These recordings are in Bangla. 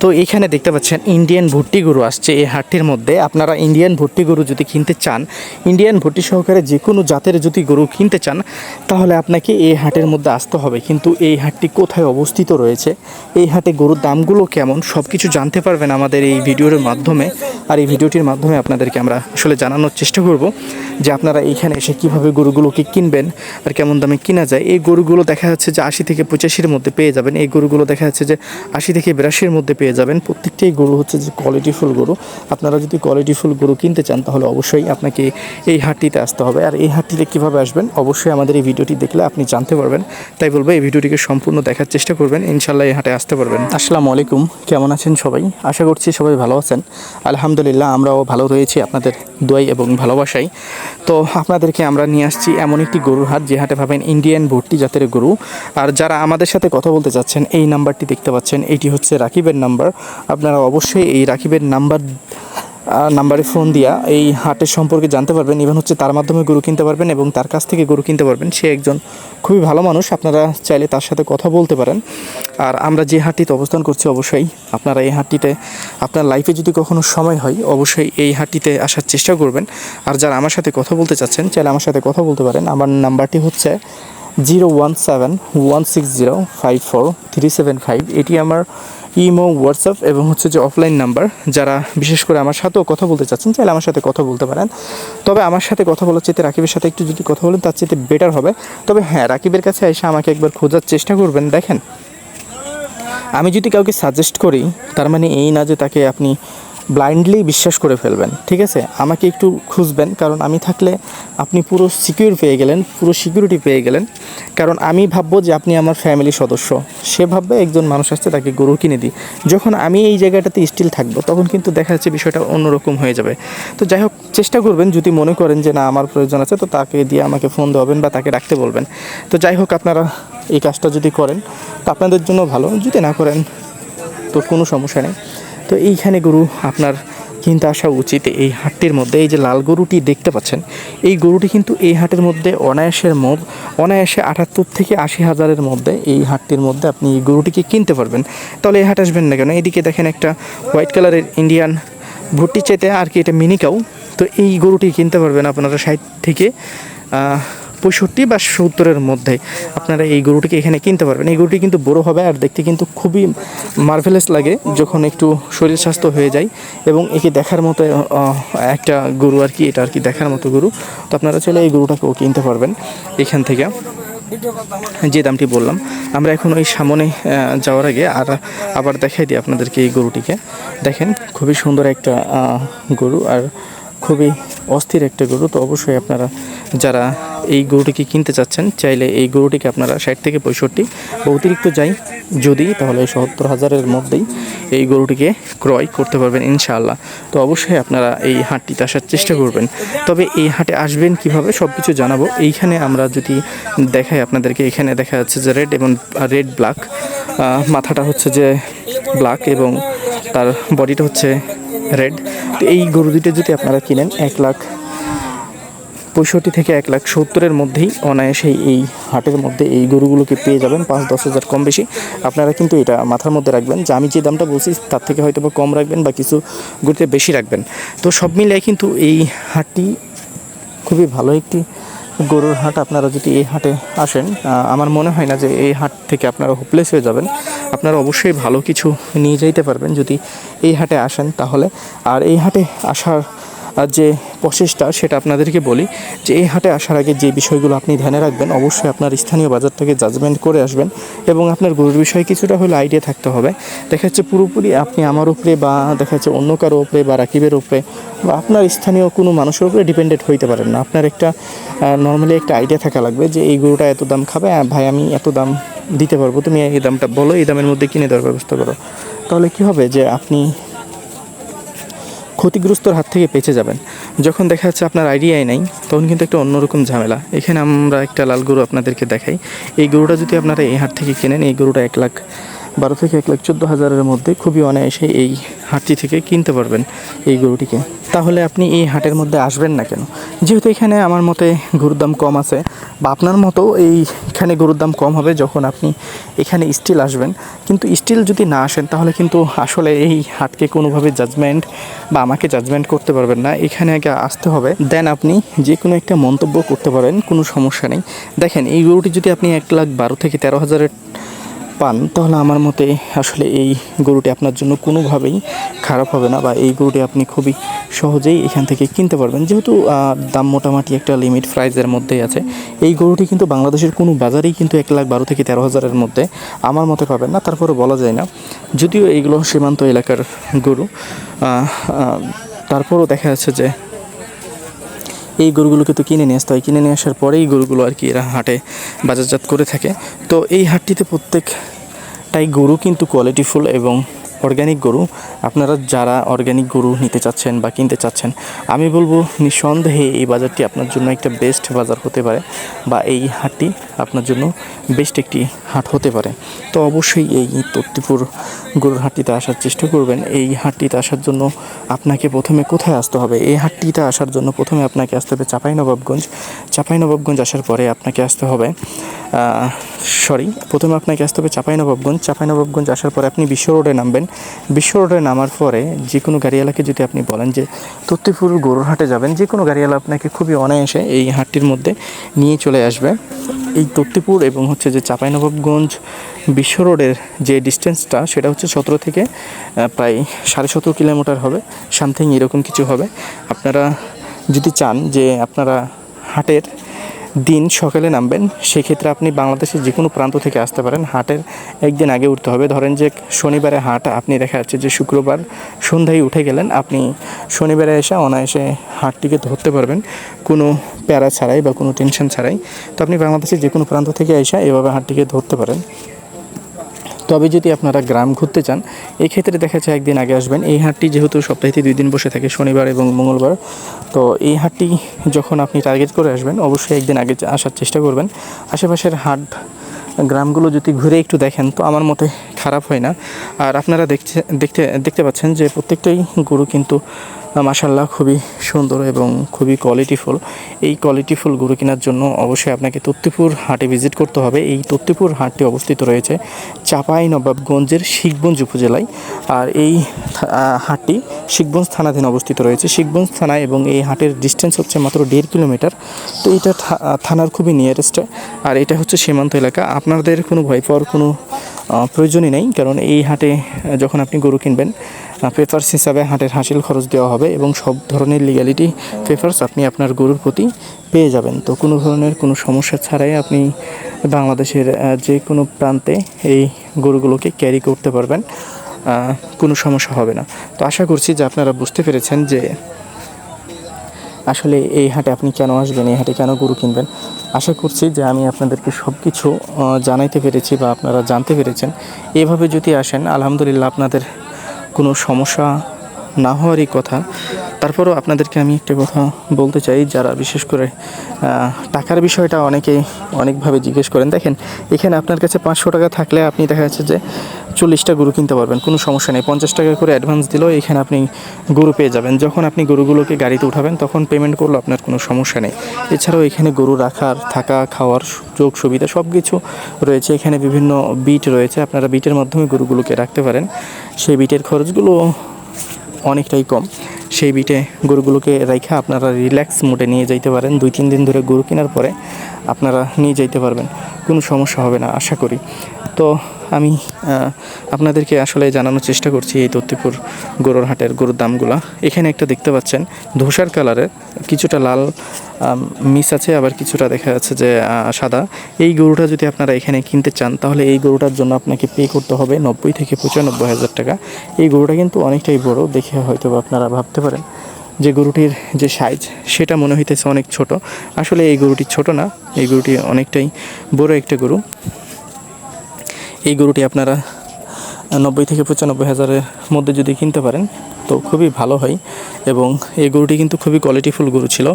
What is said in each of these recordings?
তো এখানে দেখতে পাচ্ছেন ইন্ডিয়ান ভুট্টি গরু আসছে এই হাটটির মধ্যে। আপনারা ইন্ডিয়ান ভুট্টি গরু যদি কিনতে চান ইন্ডিয়ান ভুট্টি সহকারে যে কোনো জাতের যদি গরু কিনতে চান, তাহলে আপনাকে এই হাটের মধ্যে আসতে হবে। কিন্তু এই হাটটি কোথায় অবস্থিত রয়েছে, এই হাটে গরুর দামগুলো কেমন সব কিছু জানতে পারবেন আমাদের এই ভিডিওর মাধ্যমে। আর এই ভিডিওটির মাধ্যমে আপনাদেরকে আমরা আসলে জানানোর চেষ্টা করব যে আপনারা এখানে এসে কীভাবে গরুগুলোকে কিনবেন আর কেমন দামে কিনা যায়। এই গরুগুলো দেখা যাচ্ছে যে আশি থেকে পঁচাশির মধ্যে পেয়ে যাবেন। এই গরুগুলো দেখা যাচ্ছে যে আশি থেকে বিরাশির মধ্যে পেয়ে যাবেন। প্রত্যেকটাই গরু হচ্ছে যে কোয়ালিটিফুল গরু। আপনারা যদি কোয়ালিটিফুল গরু কিনতে চান, তাহলে অবশ্যই আপনাকে এই হাটটিতে আসতে হবে। আর এই হাটটিতে কীভাবে আসবেন? অবশ্যই আমাদের এই ভিডিওটি দেখলে আপনি জানতে পারবেন। তাই বলব, এই ভিডিওটিকে সম্পূর্ণ দেখার চেষ্টা করবেন। ইনশাল্লাহ এই হাটে আসতে পারবেন। আসসালামু আলাইকুম। কেমন আছেন সবাই? আশা করছি সবাই ভালো আছেন। আলহামদুলিল্লাহ, আমরাও ভালো রয়েছি আপনাদের দোয়াই এবং ভালোবাসাই। তো আপনাদেরকে আমরা নিয়ে আসছি এমন একটি গরুর হাট, যে হাটে ভাবেন ইন্ডিয়ান ভর্তি জাতের গরু। আর যারা আমাদের সাথে কথা বলতে চাচ্ছেন, এই নাম্বারটি দেখতে পাচ্ছেন। এটি হচ্ছে রাকিবের নাম্বার। আপনারা অবশ্যই এই রাকিবের নাম্বার নাম্বারে ফোন দিয়া এই হাটের সম্পর্কে জানতে পারবেন। ইভেন হচ্ছে তার মাধ্যমে গরু কিনতে পারবেন এবং তার কাছ থেকে গরু কিনতে পারবেন। সে একজন খুবই ভালো মানুষ। আপনারা চাইলে তার সাথে কথা বলতে পারেন। আর আমরা যে হাটটিতে অবস্থান করছি, অবশ্যই আপনারা এই হাটটিতে, আপনার লাইফে যদি কখনো সময় হয়, অবশ্যই এই হাটটিতে আসার চেষ্টা করবেন। আর যারা আমার সাথে কথা বলতে চাচ্ছেন, চাইলে আমার সাথে কথা বলতে পারেন। আমার নাম্বারটি হচ্ছে zero one seven one six zero five four three seven five. এটি আমার ইমো, হোয়াটসঅ্যাপ এবং হচ্ছে যে অফলাইন নাম্বার। যারা বিশেষ করে আমার সাথেও কথা বলতে চাচ্ছেন, চাইলে আমার সাথে কথা বলতে পারেন। তবে আমার সাথে কথা বলার চাইতে রাকিবের সাথে একটু যদি কথা বলেন, তার চাইতে বেটার হবে। তবে হ্যাঁ রাকিবের কাছে এসে আমাকে একবার খোঁজার চেষ্টা করবেন। দেখেন, আমি যদি কাউকে সাজেস্ট করি, তার মানে এই না যে তাকে আপনি ব্লাইন্ডলি বিশ্বাস করে ফেলবেন, ঠিক আছে? আমাকে একটু খুঁজবেন, কারণ আমি থাকলে আপনি পুরো সিকিউর পেয়ে গেলেন, পুরো সিকিউরিটি পেয়ে গেলেন। কারণ আমি ভাববো যে আপনি আমার ফ্যামিলি সদস্য। সে ভাববে একজন মানুষ আসছে, তাকে গরু কিনে দিই। যখন আমি এই জায়গাটাতে স্টিল থাকব, তখন কিন্তু দেখা যাচ্ছে বিষয়টা অন্যরকম হয়ে যাবে। তো যাই হোক, চেষ্টা করবেন, যদি মনে করেন যে না, আমার প্রয়োজন আছে, তো তাকে দিয়ে আমাকে ফোন দেবেন বা তাকে রাখতে বলবেন। তো যাই হোক, আপনারা এই কাজটা যদি করেন, তো আপনাদের জন্য ভালো। যদি না করেন, তো কোনো সমস্যা নেই। তো এইখানে গরু আপনার কিনতে আসা উচিত এই হাটটির মধ্যে। এই যে লাল গরুটি দেখতে পাচ্ছেন, এই গরুটি কিন্তু এই হাটের মধ্যে অনায়াসের মদ অনায়াসে আটাত্তর থেকে আশি হাজারের মধ্যে এই হাটটির মধ্যে আপনি এই গরুটিকে কিনতে পারবেন। তাহলে এই হাট আসবেন না কেন? এদিকে দেখেন একটা হোয়াইট কালারের ইন্ডিয়ান ভুট্টি চাইতে আর কি এটা মিনিকাও তো এই গরুটি কিনতে পারবেন আপনারা ষাট থেকে পঁয়ষট্টি বা সত্তরের মধ্যে আপনারা এই গরুটিকে এখানে কিনতে পারবেন। এই গরুটি কিন্তু বড় হবে আর দেখতে কিন্তু খুবই মার্ভেলাস লাগে যখন একটু শরীর স্বাস্থ্য হয়ে যায় এবং একে দেখার মতো একটা গরু আর কি, এটা আর কি দেখার মতো গরু। তো আপনারা চাইলে এই গরুটাকেও কিনতে পারবেন এখান থেকে। যে দামটি বললাম, আমরা এখন ওই সামনে যাওয়ার আগে আর আবার দেখাই দিই আপনাদেরকে এই গরুটিকে। দেখেন, খুবই সুন্দর একটা গরু। আর খুবই অস্থির একটা গরু, তো অবশ্যই আপনারা যারা এই গরুটিকে কিনতে চাচ্ছেন, চাইলে এই গরুটিকে আপনারা ষাট থেকে পঁয়ষট্টি বা অতিরিক্ত যাই, যদি, তাহলে সত্তর হাজারের মধ্যেই এই গরুটিকে ক্রয় করতে পারবেন ইনশাআল্লাহ। তো অবশ্যই আপনারা এই হাটটিতে আসার চেষ্টা করবেন। তবে এই হাটে আসবেন কীভাবে সব কিছু জানাব। এইখানে আমরা যদি দেখাই আপনাদেরকে, এখানে দেখা যাচ্ছে যে রেড এবং রেড ব্ল্যাক মাথাটা হচ্ছে যে ব্ল্যাক এবং তার বডিটা হচ্ছে রেড। তো এই গরু দুটো যদি আপনারা কিনেন, এক লাখ পঁয়ষট্টি থেকে এক লাখ সত্তরের মধ্যেই অনায়াসেই এই হাটের মধ্যে এই গরুগুলোকে পেয়ে যাবেন, পাঁচ দশ হাজার কম বেশি। আপনারা কিন্তু এটা মাথার মধ্যে রাখবেন। যে আমি যে দামটা বলছি, তার থেকে হয়তো বা কম রাখবেন বা কিছু গরুতে বেশি রাখবেন। তো সব মিলিয়ে কিন্তু এই হাটটি খুবই ভালো একটি গরুর হাট, আপনারা যদি এই হাটে আসেন আমার মনে হয় না যে এই হাট থেকে আপনারা হোপলেস হয়ে যাবেন। আপনারা অবশ্যই ভালো কিছু নিয়ে যাইতে পারবেন যদি এই হাটে আসেন তাহলে। আর এই হাটে আসার যে প্রসেসটা সেটা আপনাদেরকে বলি যে এই হাটে আসার আগে যে বিষয়গুলো আপনি ধ্যানে রাখবেন, অবশ্যই আপনার স্থানীয় বাজারটাকে জাজমেন্ট করে আসবেন এবং আপনার গরুর বিষয়ে কিছুটা হলে আইডিয়া থাকতে হবে। দেখা যাচ্ছে পুরোপুরি আপনি আমার উপরে বা দেখা যাচ্ছে অন্য কারও উপরে বা রাকিবের উপরে বা আপনার স্থানীয় কোনো মানুষের উপরে ডিপেন্ডেন্ট হইতে পারেন না। আপনার একটা নর্মালি একটা আইডিয়া থাকা লাগবে যে এই গরুটা এত দাম খাবে ভাই আমি এত দাম দিতে পারব, তুমি এই দামটা বলো, এই দামের মধ্যে কিনে দেওয়ার ব্যবস্থা করো। তাহলে কি হবে যে আপনি ক্ষতিগ্রস্তর হাত থেকে বেঁচে যাবেন। যখন দেখা যাচ্ছে আপনার আইডিয়াই নাই, তখন কিন্তু একটা অন্যরকম ঝামেলা। এখানে আমরা একটা লাল গরু আপনাদেরকে দেখাই। এই গরুটা যদি আপনারা এই হাট থেকে কেনেন, এই গরুটা এক লাখ বারো থেকে এক লাখ চোদ্দ হাজারের মধ্যে খুবই অনায়াসে এই হাটটি থেকে কিনতে পারবেন এই গরুটিকে। তাহলে আপনি এই হাটের মধ্যে আসবেন না কেন? যেহেতু এখানে আমার মতে গরুর দাম কম আছে, বা আপনার মতো এইখানে গরুর দাম কম হবে যখন আপনি এখানে স্টিল আসবেন। কিন্তু স্টিল যদি না আসেন, তাহলে কিন্তু আসলে এই হাটকে কোনোভাবে জাজমেন্ট বা আমাকে জাজমেন্ট করতে পারবেন না। এখানে আগে আসতে হবে। দেন আপনি যে কোনো একটা মন্তব্য করতে পারেন, কোনো সমস্যা নেই। দেখেন, এই গরুটি যদি আপনি এক লাখ বারো থেকে তেরো হাজারের পান, তাহলে আমার মতে আসলে এই গরুটি আপনার জন্য কোনোভাবেই খারাপ হবে না বা এই গরুটি আপনি খুবই সহজেই এখান থেকে কিনতে পারবেন। যেহেতু দাম মোটামুটি একটা লিমিট প্রাইজের মধ্যেই আছে। এই গরুটি কিন্তু বাংলাদেশের কোনো বাজারেই কিন্তু এক লাখ বারো থেকে তেরো হাজারের মধ্যে আমার মতে পাবেন না, তারপরে বলা যায় না। যদিও এইগুলো সীমান্ত এলাকার গরু তারপরও দেখা যাচ্ছে যে এই গরুগুলোকে তো কিনে নিয়ে আসতে হয়। কিনে নিয়ে আসার পরেই গরুগুলো আর কি এরা হাটে বাজারজাত করে থাকে। তো এই হাটটিতে প্রত্যেকটাই গরু কিন্তু কোয়ালিটিফুল এবং অর্গ্যানিক গরু, আপনারা যারা অর্গ্যানিক গরু নিতে চাচ্ছেন বা কিনতে চাচ্ছেন, আমি বলব নিঃসন্দেহে এই বাজারটি আপনার জন্য একটা বেস্ট বাজার হতে পারে বা এই হাটটি আপনার জন্য বেস্ট একটি হাট হতে পারে। তো অবশ্যই এই তত্তিপুর গরুর হাটটিতে আসার চেষ্টা করবেন। এই হাটটিতে আসার জন্য আপনাকে প্রথমে কোথায় আসতে হবে? এই হাটটিতে আসার জন্য প্রথমে আপনাকে আসতে হবে চাঁপাইনবাবগঞ্জ। চাঁপাইনবাবগঞ্জ আসার পরে আপনাকে আসতে হবে সরি প্রথমে আপনাকে আসতে হবে চাঁপাইনবাবগঞ্জ। চাঁপাইনবাবগঞ্জ আসার পরে আপনি বিশ্ব রোডে নামবেন। বিশ্ব রোডে নামার পরে যে কোনো গাড়িওয়ালাকে যদি আপনি বলেন যে তত্তিপুর গরুর হাটে যাবেন যে কোনো গাড়িওয়ালা আপনাকে খুবই অনায়াসে এই হাটটির মধ্যে নিয়ে চলে আসবে। এই তত্তিপুর এবং হচ্ছে যে চাঁপাইনবাবগঞ্জ বিশ্ব রোডের যে ডিস্টেন্সটা, সেটা হচ্ছে সতেরো থেকে প্রায় সাড়ে সতেরো কিলোমিটার হবে। সামথিং এরকম কিছু হবে। আপনারা যদি চান যে আপনারা হাটের দিন সকালে নামবেন, সেক্ষেত্রে আপনি বাংলাদেশের যে কোনো প্রান্ত থেকে আসতে পারেন। হাটের একদিন আগে উঠতে হবে। ধরেন যে শনিবারে হাট, আপনি দেখা যাচ্ছে যে শুক্রবার সন্ধ্যায় উঠে গেলেন, আপনি শনিবারে এসে অনায়াসে হাটটিকে ধরতে পারবেন। কোনো প্যারা ছাড়াই বা কোনো টেনশন ছাড়াই। তো আপনি বাংলাদেশের যে কোনো প্রান্ত থেকে এসে এভাবে হাটটিকে ধরতে পারেন। তবে যদি আপনারা গ্রাম ঘুরতে চান এই ক্ষেত্রে দেখা যাচ্ছে একদিন আগে আসবেন। এই হাটটি যেহেতু সপ্তাহে দুই দিন বসে থাকে, শনিবার এবং মঙ্গলবার, তো এই হাটটি যখন আপনি টার্গেট করে আসবেন, অবশ্যই একদিন আগে আসার চেষ্টা করবেন। আশেপাশের হাট, গ্রামগুলো যদি ঘুরে একটু দেখেন, তো আমার মতে খারাপ হয় না। আর আপনারা দেখছে দেখতে দেখতে পাচ্ছেন যে প্রত্যেকটাই গরু কিন্তু মাসাল্লাহ খুবই সুন্দর এবং খুবই কোয়ালিটিফুল এই কোয়ালিটিফুল গরু কেনার জন্য অবশ্যই আপনাকে তত্তিপুর হাটে ভিজিট করতে হবে। এই তত্তিপুর হাটটি অবস্থিত রয়েছে চাপাই নবাবগঞ্জের শিখগঞ্জ উপজেলায় আর এই হাটটি শিখগঞ্জ থানাধীন অবস্থিত রয়েছে। শিখগঞ্জ থানা এবং এই হাটের ডিস্টেন্স হচ্ছে মাত্র দেড় কিলোমিটার। তো এটা থানার খুবই নিয়ারেস্টে আর এটা হচ্ছে সীমান্ত এলাকা। আপনাদের কোনো ভয় পাওয়ার কোনো প্রয়োজনই নেই। কারণ এই হাটে যখন আপনি গরু কিনবেন পেপার্স হিসাবে হাটের হাসিল খরচ দেওয়া হবে এবং সব ধরনের লিগ্যালিটি পেপার্স আপনি আপনার গরুর প্রতি পেয়ে যাবেন। তো কোনো ধরনের কোনো সমস্যা ছাড়াই আপনি বাংলাদেশের যে কোনো প্রান্তে এই গরুগুলোকে ক্যারি করতে পারবেন কোনো সমস্যা হবে না। তো আশা করছি যে আপনারা বুঝতে পেরেছেন যে আসলে এই হাটে আপনি কেন আসবেন, এই হাটে কেন গরু কিনবেন। আশা করছি যে আমি আপনাদেরকে সব কিছু জানাইতে পেরেছি বা আপনারা জানতে পেরেছেন। এভাবে যদি আসেন, আলহামদুলিল্লাহ আপনাদের কোনো সমস্যা না হওয়ারই কথা। তারপরেও আপনাদেরকে আমি একটা কথা বলতে চাই, যারা বিশেষ করে টাকার বিষয়টা অনেকেই অনেকভাবে জিজ্ঞেস করেন। দেখেন, এখানে আপনার কাছে পাঁচশো টাকা থাকলে আপনি দেখা যাচ্ছে যে চল্লিশটা গরু কিনতে পারবেন, কোনো সমস্যা নেই। পঞ্চাশ টাকা করে অ্যাডভান্স দিলেও এখানে আপনি গরু পেয়ে যাবেন। যখন আপনি গরুগুলোকে গাড়িতে উঠাবেন, তখন পেমেন্ট করলে আপনার কোনো সমস্যা নেই। এছাড়াও এখানে গরু রাখার, থাকা, খাওয়ার যোগ সুবিধা সব কিছু রয়েছে। এখানে বিভিন্ন বিট রয়েছে। আপনারা বিটের মাধ্যমে গরুগুলোকে রাখতে পারেন। সেই বিটের খরচগুলো অনেকটাই কম। সেই বিটে গরুগুলোকে রেখে আপনারা রিল্যাক্স মোডে নিয়ে যাইতে পারেন। দুই, তিন দিন ধরে গরু কেনার পরে আপনারা নিয়ে যাইতে পারবেন। কোনো সমস্যা হবে না, আশা করি। তো আমি আপনাদেরকে আসলে জানানোর চেষ্টা করছি এই তত্তিপুর গরুর হাটের গরুর দামগুলো। এখানে একটা দেখতে পাচ্ছেন, ধূসার কালারের কিছুটা লাল মিস আছে, আবার কিছুটা দেখা যাচ্ছে যে সাদা। এই গরুটা যদি আপনারা এখানে কিনতে চান, তাহলে এই গরুটার জন্য আপনাকে পে করতে হবে নব্বই থেকে পঁচানব্বই হাজার টাকা। এই গরুটা কিন্তু অনেকটাই বড়, দেখে হয়তো আপনারা ভাবতে পারেন যে গরুটির যে সাইজ সেটা মনে হইতেছে অনেক ছোট। আসলে এই গরুটি ছোট না, এই গরুটি অনেকটাই বড় একটা গরু। এই গরুটি আপনারা নব্বই থেকে পঁচানব্বই হাজারের মধ্যে যদি কিনতে পারেন, তো খুবই ভালো হয়। এবং এই গরুটি কিন্তু খুবই কোয়ালিটিফুল গরু ছিল।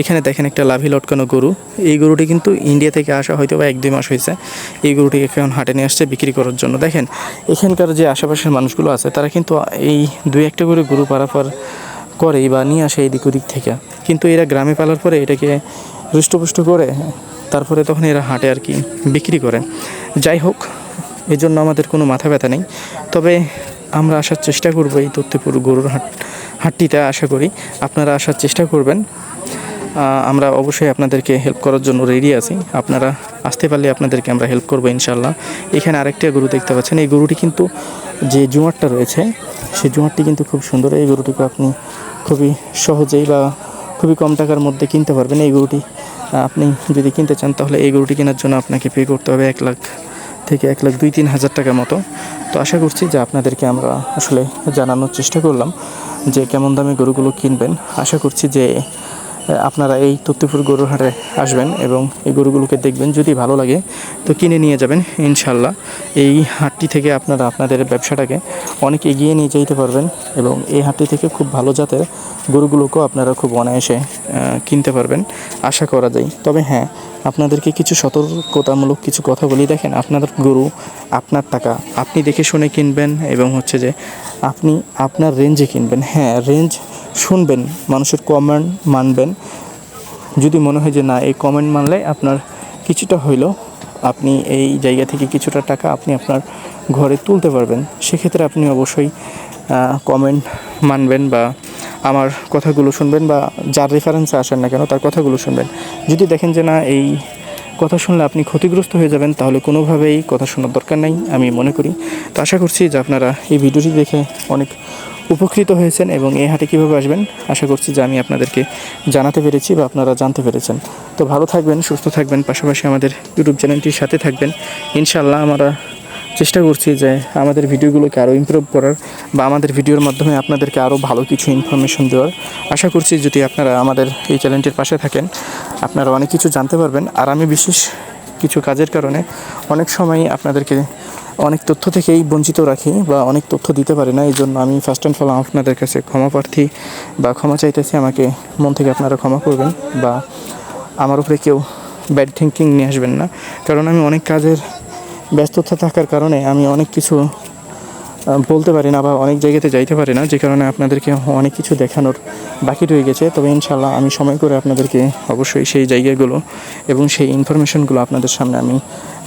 এখানে দেখেন একটা লাভি লটকানো গরু। এই গরুটি কিন্তু ইন্ডিয়া থেকে আসা হয়তো বা এক দুই মাস হয়েছে। এই গরুটিকে এখন হাটে নিয়ে আসছে বিক্রি করার জন্য। দেখেন, এখানকার যে আশেপাশের মানুষগুলো আছে, তারা কিন্তু এই দুই একটা করে গরু পারাপার করে বা নিয়ে আসে এই দিক ওদিক থেকে। কিন্তু এরা গ্রামে পালার পরে এটাকে হৃষ্টপুষ্ট করে, তারপরে তখন এরা হাটে আর কি বিক্রি করে। যাই হোক এই জন্য আমাদের কোনো মাথা ব্যথা নেই। তবে আমরা আসার চেষ্টা করব এই তথ্যপুর গরুর হাট, হাটটিতে আশা করি আপনারা আসার চেষ্টা করবেন। আমরা অবশ্যই আপনাদেরকে হেল্প করার জন্য রেডি আছি। আপনারা আসতে পারলে আপনাদেরকে আমরা হেল্প করব ইনশাল্লাহ এখানে আরেকটা গরু দেখতে পাচ্ছেন। এই গরুটি কিন্তু যে জুয়ারটা রয়েছে, সেই জুয়ারটি কিন্তু খুব সুন্দর। এই গরুটিকে আপনি খুবই সহজেই বা খুবই কম টাকার মধ্যে কিনতে পারবেন। এই গরুটি আপনি যদি কিনতে চান, তাহলে এই গরুটি কেনার জন্য আপনাকে পে করতে হবে এক লাখ থেকে এক লাখ দুই, তিন হাজার টাকা মতো। তো আশা করছি যে আপনাদেরকে আমরা আসলে জানানোর চেষ্টা করলাম যে কেমন দামে গরুগুলো কিনবেন। আশা করছি যে আপনারা এই তত্ত্বপুর গরুর হাটে আসবেন এবং এই গরুগুলোকে দেখবেন। যদি ভালো লাগে, তো কিনে নিয়ে যাবেন, ইনশাল্লাহ। এই হাটটি থেকে আপনারা আপনাদের ব্যবসাটাকে অনেক এগিয়ে নিয়ে যেতে পারবেন এবং এই হাটটি থেকে খুব ভালো জাতের গরুগুলোকেও আপনারা খুব অনায়াসে কিনতে পারবেন। আশা করা যায়। তবে হ্যাঁ আপনাদেরকে কিছু সতর্কতামূলক কিছু কথা বলি। দেখেন, আপনার গরু, আপনার টাকা, আপনি দেখে শুনে কিনবেন এবং হচ্ছে যে আপনি আপনার রেঞ্জে কিনবেন। হ্যাঁ রেঞ্জ শুনবেন, মানুষের কমেন্ট মানবেন। যদি মনে হয় যে না, এই কমেন্ট মানলে আপনার কিছুটা হইলেও আপনি এই জায়গা থেকে কিছুটা টাকা আপনি আপনার ঘরে তুলতে পারবেন। সেক্ষেত্রে আপনি অবশ্যই কমেন্ট মানবেন বা আমার কথাগুলো শুনবেন বা যার রেফারেন্সে আসেন না কেন, তার কথাগুলো শুনবেন। যদি দেখেন যে না, এই কথা শুনলে আপনি ক্ষতিগ্রস্ত হয়ে যাবেন, তাহলে কোনোভাবেই কথা শোনার দরকার নেই, আমি মনে করি। তো আশা করছি যে আপনারা এই ভিডিওটি দেখে অনেক উপকৃত হয়েছেন এবং এই হাটে কীভাবে আসবেন, আশা করছি যে আমি আপনাদেরকে জানাতে পেরেছি বা আপনারা জানতে পেরেছেন। তো ভালো থাকবেন, সুস্থ থাকবেন, পাশাপাশি আমাদের ইউটিউব চ্যানেলটির সাথে থাকবেন। ইনশাল্লাহ আমরা চেষ্টা করছি যে আমাদের ভিডিওগুলোকে আরও ইমপ্রুভ করার বা আমাদের ভিডিওর মাধ্যমে আপনাদেরকে আরও ভালো কিছু ইনফরমেশন দেওয়ার। আশা করছি যদি আপনারা আমাদের এই চ্যানেলটির পাশে থাকেন, আপনারা অনেক কিছু জানতে পারবেন। আর আমি বিশেষ কিছু কাজের কারণে অনেক সময় আপনাদেরকে অনেক তথ্য থেকেই বঞ্চিত রাখি বা অনেক তথ্য দিতে পারি না। এই জন্য আমি ফার্স্ট অ্যান্ড ফল আপনাদের কাছে ক্ষমা প্রার্থী বা ক্ষমা চাইতেছি। আমাকে মন থেকে আপনারা ক্ষমা করবেন বা আমার উপরে কেউ ব্যাড থিঙ্কিং নিয়ে আসবেন না। কারণ আমি অনেক কাজের ব্যস্ততা থাকার কারণে আমি অনেক কিছু বলতে পারি না বা অনেক জায়গাতে যাইতে পারি না, যে কারণে আপনাদেরকে অনেক কিছু দেখানোর বাকি রয়ে গেছে। তবে ইনশাল্লাহ আমি সময় করে আপনাদেরকে অবশ্যই সেই জায়গাগুলো এবং সেই ইনফরমেশনগুলো আপনাদের সামনে আমি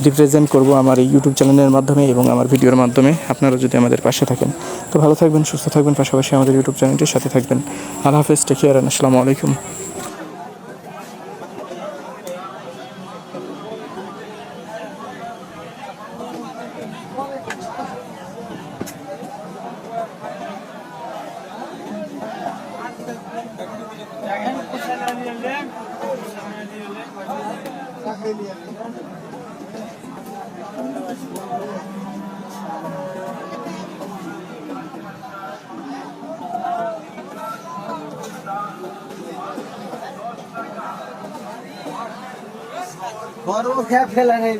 রিপ্রেজেন্ট করব আমার এই ইউটিউব চ্যানেলের মাধ্যমে এবং আমার ভিডিওর মাধ্যমে। আপনারা যদি আমাদের পাশে থাকেন, তো ভালো থাকবেন, সুস্থ থাকবেন, পাশাপাশি আমাদের ইউটিউব চ্যানেলটির সাথে থাকবেন। আল্লাহ হাফেজ টেক কেয়ার আসসালামু আলাইকুম। গরম খেয়ে ফেলা নেই